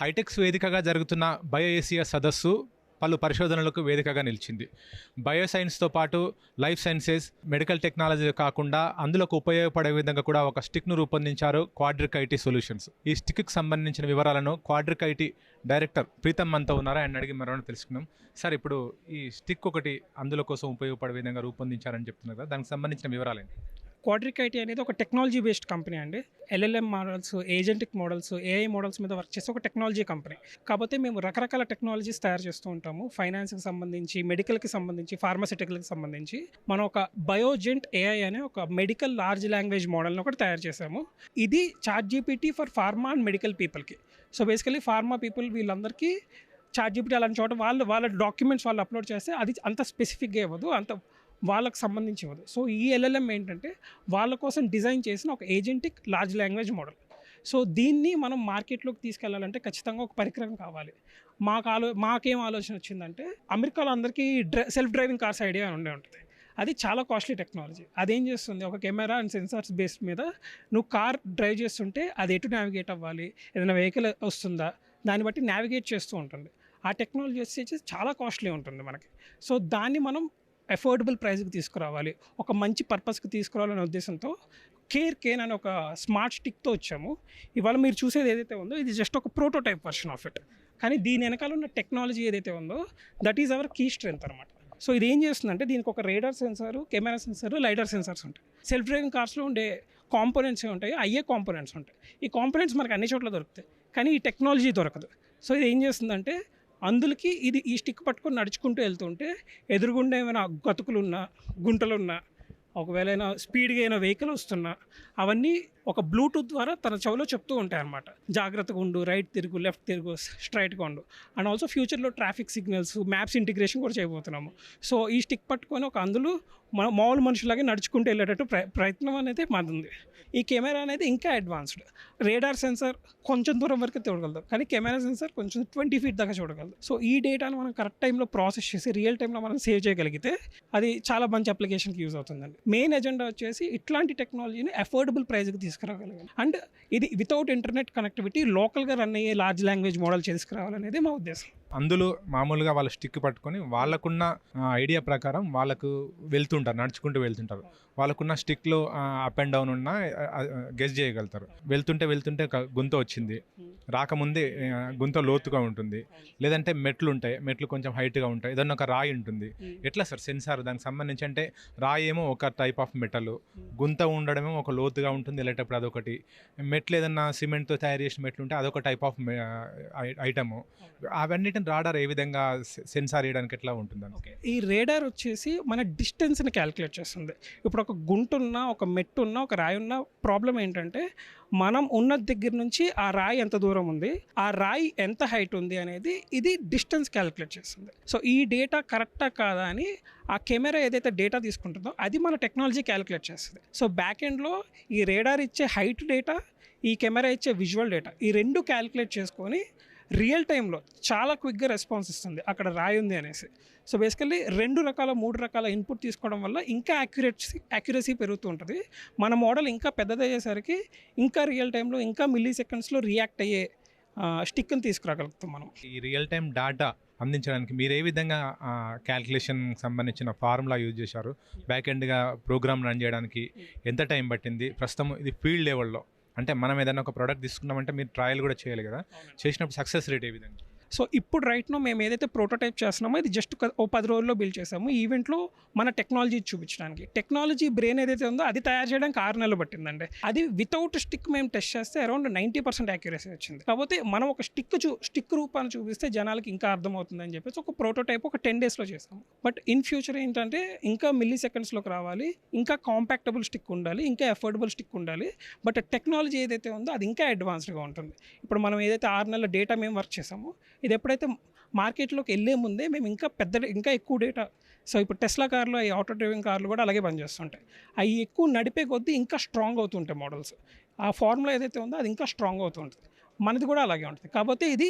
హైటెక్స్ వేదికగా జరుగుతున్న bio Asia సదస్సు పలు పరిశోధనలకు వేదికగా నిలిచింది. బయోసైన్స్తో పాటు లైఫ్ సైన్సెస్ మెడికల్ టెక్నాలజీ కాకుండా అందులోకి ఉపయోగపడే విధంగా కూడా ఒక స్టిక్ను రూపొందించారు క్వాడ్రిక్ ఐటీ సొల్యూషన్స్. ఈ స్టిక్కి సంబంధించిన వివరాలను క్వాడ్రిక్ ఐటీ డైరెక్టర్ ప్రీతమ్ మనతో ఉన్నారా ఆయన అడిగి మరో తెలుసుకున్నాం సార్ ఇప్పుడు ఈ స్టిక్ ఒకటి అందులో కోసం ఉపయోగపడే విధంగా రూపొందించారని చెప్తున్నారు కదా దానికి సంబంధించిన వివరాలేంటి క్వాడ్రిక్ ఐటీ అనేది ఒక టెక్నాలజీ బేస్డ్ కంపెనీ అండి. LLM models agentic models AI models మీద వర్క్ చేసే ఒక టెక్నాలజీ కంపెనీ కాకపోతే మేము రకరకాల టెక్నాలజీస్ తయారు చేస్తూ ఉంటాము. ఫైనాన్స్కి సంబంధించి మెడికల్కి సంబంధించి ఫార్మసిటికల్కి సంబంధించి. మనం ఒక బయోజెంట్ ఏఐ అనే ఒక మెడికల్ లార్జ్ లాంగ్వేజ్ మోడల్ని ఒకటి తయారు చేసాము ఇది chart GPT for pharma and medical పీపుల్కి సో బేసికలీ ఫార్మా పీపుల్ వీళ్ళందరికీ చార్ట్ జీపీటీ అలాంటి చోట వాళ్ళు వాళ్ళ డాక్యుమెంట్స్ వాళ్ళు అప్లోడ్ చేస్తే అది అంత స్పెసిఫిక్గా ఇవ్వదు. అంత వాళ్ళకు సంబంధించి ఇవ్వదు. సో ఈ ఎల్ఎల్ఎం ఏంటంటే వాళ్ళ కోసం డిజైన్ చేసిన ఒక agentic large language model so దీన్ని మనం మార్కెట్లోకి తీసుకెళ్ళాలంటే ఖచ్చితంగా ఒక పరికరం కావాలి. మాకు ఆలో మాకేం ఆలోచన వచ్చిందంటే అమెరికాలో అందరికీ dry self driving cars idea ఉండే ఉంటుంది. అది చాలా కాస్ట్లీ టెక్నాలజీ అదేం చేస్తుంది? ఒక కెమెరా అండ్ సెన్సార్స్ బేస్ మీద నువ్వు కార్ డ్రైవ్ చేస్తుంటే అది ఎటు నావిగేట్ అవ్వాలి? ఏదైనా వెహికల్ వస్తుందా? దాన్ని బట్టి నావిగేట్ చేస్తూ ఉంటుంది. ఆ టెక్నాలజీ వచ్చేసి చాలా కాస్ట్లీ ఉంటుంది మనకి. సో దాన్ని మనం అఫోర్డబుల్ ప్రైస్కి తీసుకురావాలి. ఒక మంచి పర్పస్కి తీసుకురావాలనే ఉద్దేశంతో కేర్ కేన్ అనే ఒక స్మార్ట్ స్టిక్తో వచ్చాము. ఇవాళ మీరు చూసేది ఏదైతే ఉందో ఇది జస్ట్ ఒక ప్రోటోటైప్ వర్షన్ ఆఫ్ ఇట్ కానీ దీని వెనకాల ఉన్న టెక్నాలజీ ఏదైతే ఉందో that is our key strength అనమాట సో ఇది ఏం చేస్తుందంటే దీనికి ఒక radar sensor camera sensor lidar sensors ఉంటాయి. సెల్ఫ్ డ్రైవింగ్ కార్స్లో ఉండే కాంపోనెంట్స్ ఉంటాయి? అయ్యే కాంపోనెంట్స్ ఉంటాయి. ఈ కాంపోనెంట్స్ మనకి అన్ని చోట్ల దొరుకుతాయి. కానీ ఈ టెక్నాలజీ దొరకదు. సో ఇది ఏం చేస్తుందంటే అందులకి ఇది ఈ స్టిక్ పట్టుకొని నడుచుకుంటూ వెళ్తుంటే ఎదురుగుండా ఏమైనా గతుకులున్నా గుంటలున్నా ఒకవేళ అయినా స్పీడ్గా అయినా వెహికల్ వస్తున్నా అవన్నీ ఒక బ్లూటూత్ ద్వారా తన చెవిలో చెప్తూ ఉంటాయి అనమాట జాగ్రత్తగా ఉండు రైట్ తిరుగు లెఫ్ట్ తిరుగు స్ట్రైట్గా ఉండు. అండ్ ఆల్సో ఫ్యూచర్లో ట్రాఫిక్ సిగ్నల్స్ మ్యాప్స్ ఇంటిగ్రేషన్ కూడా చేయబోతున్నాము. సో ఈ స్టిక్ పట్టుకొని ఒక అందులో మన మామూలు మనుషులాగే నడుచుకుంటూ వెళ్ళేటట్టు ప్ర ప్రయత్నం అనేది మాది ఉంది ఈ కెమెరా అనేది ఇంకా అడ్వాన్స్డ్ రేడార్ సెన్సార్ కొంచెం దూరం వరకు చూడగలదు. కానీ కెమెరా సెన్సార్ కొంచెం ట్వంటీ ఫీట్ దాకా చూడగలదు. సో ఈ డేటాను మనం కరెక్ట్ టైంలో ప్రాసెస్ చేసి రియల్ టైంలో మనం సేవ్ చేయగలిగితే అది చాలా మంచి అప్లికేషన్కి యూజ్ అవుతుందండి. మెయిన్ ఎజెండా వచ్చేసి ఇట్లాంటి టెక్నాలజీని అఫోర్డబుల్ ప్రైస్కి తీసుకురాగలగాలి అండ్ ఇది వితౌట్ ఇంటర్నెట్ కనెక్టివిటీ లోకల్గా రన్ అయ్యే లార్జ్ లాంగ్వేజ్ మోడల్ తీసుకురావాలనేది మా ఉద్దేశం. అందులో మామూలుగా వాళ్ళ స్టిక్ పట్టుకొని వాళ్ళకున్న ఐడియా ప్రకారం వాళ్ళకు వెళ్తుంటారు నడుచుకుంటూ వెళ్తుంటారు. వాళ్ళకున్న స్టిక్లో అప్ అండ్ డౌన్ ఉన్న గెస్ చేయగలుగుతారు. వెళ్తుంటే వెళ్తుంటే ఒక గుంత వచ్చింది. రాకముందే గుంత లోతుగా ఉంటుంది. లేదంటే మెట్లు ఉంటాయి. మెట్లు కొంచెం హైట్గా ఉంటాయి. ఏదన్నా ఒక రాయి ఉంటుంది. ఎట్లా సార్ సెన్సార్ దానికి సంబంధించి అంటే రాయి ఏమో ఒక టైప్ ఆఫ్ మెటల్ గుంత ఉండడమేమో ఒక లోతుగా ఉంటుంది చెప్పినప్పుడు అదొకటి. మెట్లు ఏదన్నా సిమెంట్తో తయారు చేసిన మెట్లు ఉంటే అదొక టైప్ ఆఫ్ ఐటము. అవన్నిటిని రాడార్ ఏ విధంగా సెన్సార్ వేయడానికి ఎట్లా ఉంటుందని. ఓకే. ఈ రేడార్ వచ్చేసి మన డిస్టెన్స్ని క్యాలిక్యులేట్ చేస్తుంది. ఇప్పుడు ఒక గుంటున్న ఒక మెట్టు ఉన్న ఒక రాయి ఉన్న ప్రాబ్లం ఏంటంటే మనం ఉన్న దగ్గర నుంచి ఆ రాయి ఎంత దూరం ఉంది ఆ రాయి ఎంత హైట్ ఉంది అనేది ఇది డిస్టెన్స్ క్యాలిక్యులేట్ చేస్తుంది. సో ఈ డేటా కరెక్టా కాదా అని ఆ కెమెరా ఏదైతే డేటా తీసుకుంటుందో అది మన టెక్నాలజీ క్యాలిక్యులేట్ చేస్తుంది. సో బ్యాక్ ఎండ్లో ఈ రేడార్ ఇచ్చే హైట్ డేటా ఈ కెమెరా ఇచ్చే విజువల్ డేటా ఈ రెండు క్యాలిక్యులేట్ చేసుకొని రియల్ టైంలో చాలా క్విక్గా రెస్పాన్స్ ఇస్తుంది అక్కడ రాయి ఉంది అనేసి. సో బేసికల్లీ రెండు రకాల మూడు రకాల ఇన్పుట్ తీసుకోవడం వల్ల ఇంకా యాక్యురేసీ యాక్యురసీ పెరుగుతూ ఉంటుంది. మన మోడల్ ఇంకా పెద్దదయ్యేసరికి ఇంకా రియల్ టైంలో ఇంకా మిల్లీ సెకండ్స్లో రియాక్ట్ అయ్యే స్టిక్ని తీసుకురాగలుగుతాం మనం. ఈ రియల్ టైం డాటా అందించడానికి మీరు ఏ విధంగా క్యాల్కులేషన్ సంబంధించిన ఫార్ములా యూజ్ చేశారు? బ్యాక్ ఎండ్గా ప్రోగ్రామ్ రన్ చేయడానికి ఎంత టైం పట్టింది? ప్రస్తుతం ఇది ఫీల్డ్ లెవెల్లో అంటే మనం ఏదైనా ఒక ప్రోడక్ట్ తీసుకున్నామంటే మీరు ట్రయల్ కూడా చేయాలి కదా. చేసినప్పుడు సక్సెస్ రేట్ ఏ విధంగా? సో ఇప్పుడు రైట్నో మేము ఏదైతే ప్రోటోటైప్ చేస్తున్నామో ఇది జస్ట్ ఓ పది రోజుల్లో బిల్డ్ చేసాము. ఈవెంట్లో మన టెక్నాలజీ చూపించడానికి. టెక్నాలజీ బ్రెయిన్ ఏదైతే ఉందో అది తయారు చేయడానికి ఆరు నెలలు పట్టిందండి. అది వితౌట్ స్టిక్ మేము టెస్ట్ చేస్తే అరౌండ్ నైంటీ పర్సెంట్ యాక్యురసీ వచ్చింది. కాకపోతే మనం ఒక స్టిక్ చూ స్టిక్ రూపాన్ని చూపిస్తే జనాలకి ఇంకా అర్థమవుతుందని చెప్పేసి ఒక ప్రోటోటైప్ ఒక టెన్ డేస్లో చేసాము. బట్ ఇన్ ఫ్యూచర్ ఏంటంటే ఇంకా మిల్లీ సెకండ్స్లోకి రావాలి ఇంకా కాంపాక్టబుల్ స్టిక్ ఉండాలి ఇంకా అఫోర్డబుల్ స్టిక్ ఉండాలి. బట్ టెక్నాలజీ ఏదైతే ఉందో అది ఇంకా అడ్వాన్స్డ్గా ఉంటుంది. ఇప్పుడు మనం ఏదైతే ఆరు నెలల డేటా మేము వర్క్ చేసామో ఇది ఎప్పుడైతే మార్కెట్లోకి వెళ్ళే ముందే మేము ఇంకా పెద్ద ఇంకా ఎక్కువ డేటా. సో ఇప్పుడు టెస్లా కార్లు ఈ ఆటో డ్రైవింగ్ కార్లు కూడా అలాగే పనిచేస్తుంటాయి. అవి ఎక్కువ నడిపే కొద్దీ ఇంకా స్ట్రాంగ్ అవుతుంటాయి మోడల్స్. ఆ ఫార్ములా ఏదైతే ఉందో అది ఇంకా స్ట్రాంగ్ అవుతుంటుంది. మనది కూడా అలాగే ఉంటుంది. కాకపోతే ఇది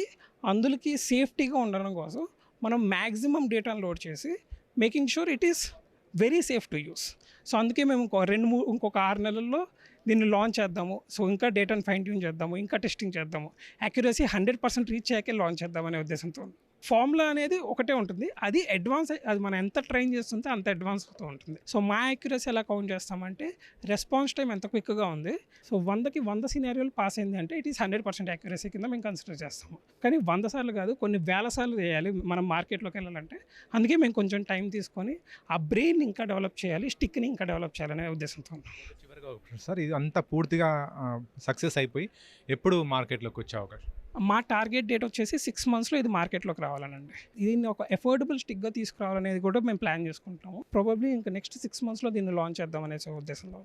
అందులోకి సేఫ్టీగా ఉండడం కోసం మనం మ్యాక్సిమం డేటాను లోడ్ చేసి making sure it is very safe to use. So అందుకే మేము ఇంకో రెండు మూడు ఇంకొక ఆరు నెలల్లో దీన్ని లాంచ్ చేద్దాము. సో ఇంకా డేటాను ఫైన్ ట్యూన్ చేద్దాము. ఇంకా టెస్టింగ్ చేద్దాము. యాక్యురసీ హండ్రెడ్ పర్సెంట్ రీచ్ అయ్యాకే లాంచ్ చేద్దామనే ఉద్దేశంతో. ఫార్ములా అనేది ఒకటే ఉంటుంది. అది అడ్వాన్స్ అది మనం ఎంత ట్రైన్ చేస్తుంటే అంత అడ్వాన్స్ అవుతూ ఉంటుంది. సో మా యాక్యురసీ ఎలా కౌంట్ చేస్తామంటే రెస్పాన్స్ టైం ఎంత క్విక్గా ఉంది. సో వందకి వంద సినారియోలు పాస్ అయింది అంటే it is hundred percent accuracy కింద మేము కన్సిడర్ చేస్తాము. కానీ వంద సార్లు కాదు కొన్ని వేల సార్లు చేయాలి మనం మార్కెట్లోకి వెళ్ళాలంటే. అందుకే మేము కొంచెం టైం తీసుకొని ఆ బ్రెయిన్ ఇంకా డెవలప్ చేయాలి స్టిక్ని ఇంకా డెవలప్ చేయాలనే ఉద్దేశంతో ఉన్నాం. సార్ ఇది అంతా పూర్తిగా సక్సెస్ అయిపోయి ఎప్పుడు మార్కెట్లోకి వచ్చే అవకాశం? మా టార్గెట్ డేట్ వచ్చేసి సిక్స్ మంత్స్లో ఇది మార్కెట్లోకి రావాలనండి. దీన్ని ఒక ఎఫోర్డబుల్ స్టిక్గా తీసుకురావాలనేది కూడా మేము ప్లాన్ చేసుకుంటాము. ప్రాబబ్లీ ఇంకా నెక్స్ట్ సిక్స్ మంత్స్లో దీన్ని లాంచ్ చేద్దాం అనేసి ఉద్దేశంలో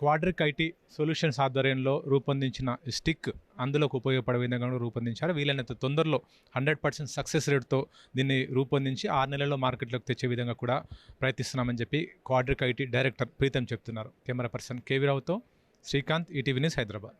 క్వాడ్రిక్ ఐటీ సొల్యూషన్స్ ఆధ్వర్యంలో రూపొందించిన స్టిక్ అందులోకి ఉపయోగపడే విధంగా రూపొందించారు. వీలైనంత తొందరలో హండ్రెడ్ పర్సెంట్ సక్సెస్ రేట్తో దీన్ని రూపొందించి ఆరు నెలల్లో మార్కెట్లోకి తెచ్చే విధంగా కూడా ప్రయత్నిస్తున్నామని చెప్పి క్వాడ్రిక్ ఐటీ డైరెక్టర్ ప్రీతం చెప్తున్నారు. కెమెరా పర్సన్ కేవీరావుతో శ్రీకాంత్ ఈటీవీ న్యూస్ హైదరాబాద్.